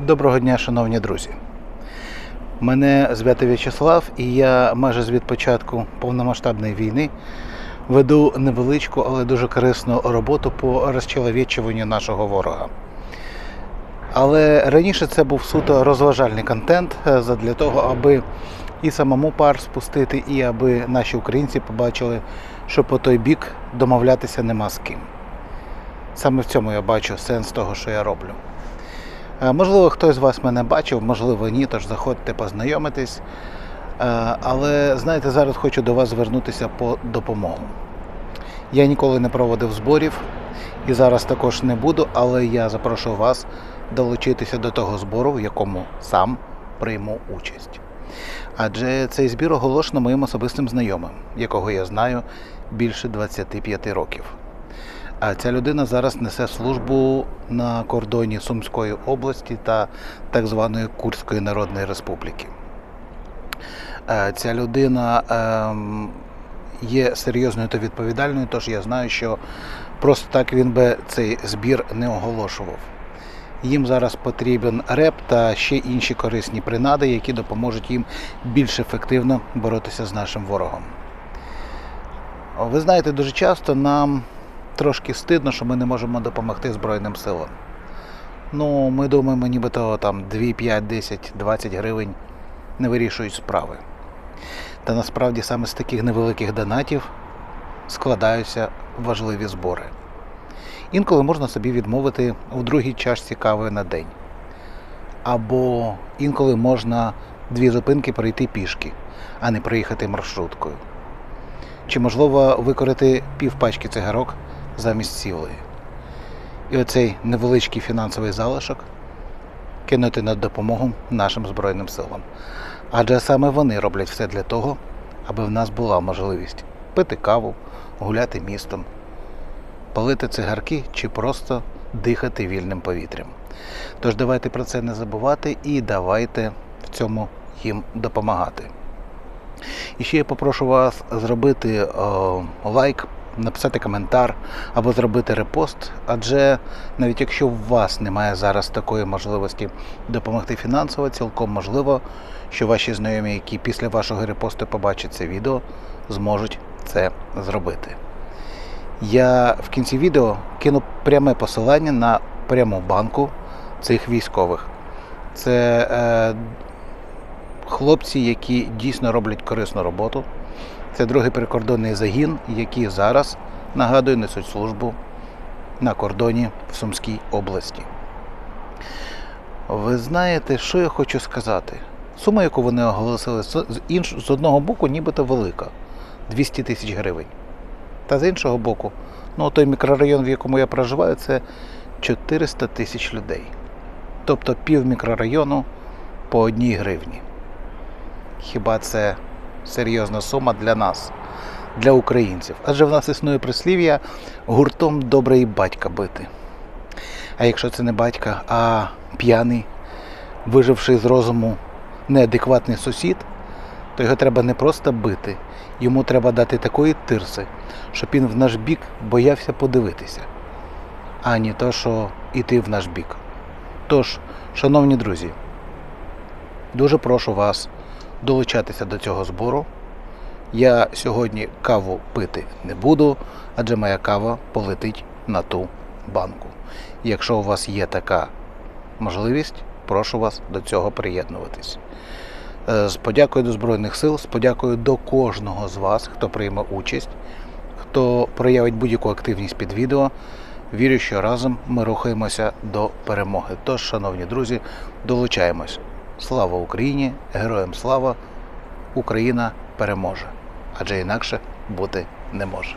Доброго дня, шановні друзі. Мене звати В'ячеслав, і я майже з від початку повномасштабної війни веду невеличку, але дуже корисну роботу по розчеловічуванню нашого ворога. Але раніше це був суто розважальний контент е, для того, аби і самому пар спустити, і аби наші українці побачили, що по той бік домовлятися нема з ким. Саме в цьому я бачу сенс того, що я роблю. Е, Можливо, хтось з вас мене бачив, можливо, ні, тож заходьте познайомитись. Е, Але знаєте, зараз хочу до вас звернутися по допомогу. Я ніколи не проводив зборів і зараз також не буду, але я запрошую вас долучитися до того збору, в якому сам прийму участь. Адже цей збір оголошено моїм особистим знайомим, якого я знаю більше 25 років. А ця людина зараз несе службу на кордоні Сумської області та так званої Курської Народної Республіки. Е, Ця людина ем, є серйозною та відповідальною, тож я знаю, що просто так він би цей збір не оголошував. Їм зараз потрібен реп та ще інші корисні принади, які допоможуть їм більш ефективно боротися з нашим ворогом. Ви знаєте, дуже часто нам трошки стидно, що ми не можемо допомогти Збройним силам. Ну, ми думаємо, нібито там 2, 5, 10, 20 гривень не вирішують справи. Та насправді саме з таких невеликих донатів складаються важливі збори. Інколи можна собі відмовити у другій чашці кави на день. Або інколи можна дві зупинки пройти пішки, а не приїхати маршруткою. Чи можливо викорити півпачки цигарок замість цілої. І оцей невеличкий фінансовий залишок кинути на допомогу нашим Збройним силам. Адже саме вони роблять все для того, аби в нас була можливість пити каву, гуляти містом, палити цигарки чи просто дихати вільним повітрям. Тож давайте про це не забувати і давайте в цьому їм допомагати. І ще я попрошу вас зробити о, лайк, написати коментар або зробити репост, адже навіть якщо у вас немає зараз такої можливості допомогти фінансово, цілком можливо, що ваші знайомі, які після вашого репосту побачать це відео, зможуть це зробити. Я в кінці відео кину пряме посилання на пряму банку цих військових. Це е, хлопці, які дійсно роблять корисну роботу. Це другий прикордонний загін, які зараз, нагадую, несуть службу на кордоні в Сумській області. Ви знаєте, що я хочу сказати? Сума, яку вони оголосили, з інш... з одного боку, нібито велика 200 тисяч гривень. Та з іншого боку, ну той мікрорайон, в якому я проживаю, це 400 тисяч людей. Тобто пів мікрорайону по одній гривні. Хіба це серйозна сума для нас, для українців? Адже в нас існує прислів'я гуртом добре і батька бити. А якщо це не батька, а п'яний, виживши з розуму неадекватний сусід, то його треба не просто бити, йому треба дати такої тирси, щоб він в наш бік боявся подивитися, а не то, що іти в наш бік. Тож, шановні друзі, дуже прошу вас долучатися до цього збору. Я сьогодні каву пити не буду, адже моя кава полетить на ту банку. Якщо у вас є така можливість, прошу вас до цього приєднуватись. Е, З подякою до Збройних сил, з подякою до кожного з вас, хто прийме участь, хто проявить будь-яку активність під відео. Вірю, що разом ми рухаємося до перемоги. Тож, шановні друзі, долучаємось. Слава Україні! Героям слава! Україна переможе! Адже інакше бути не може.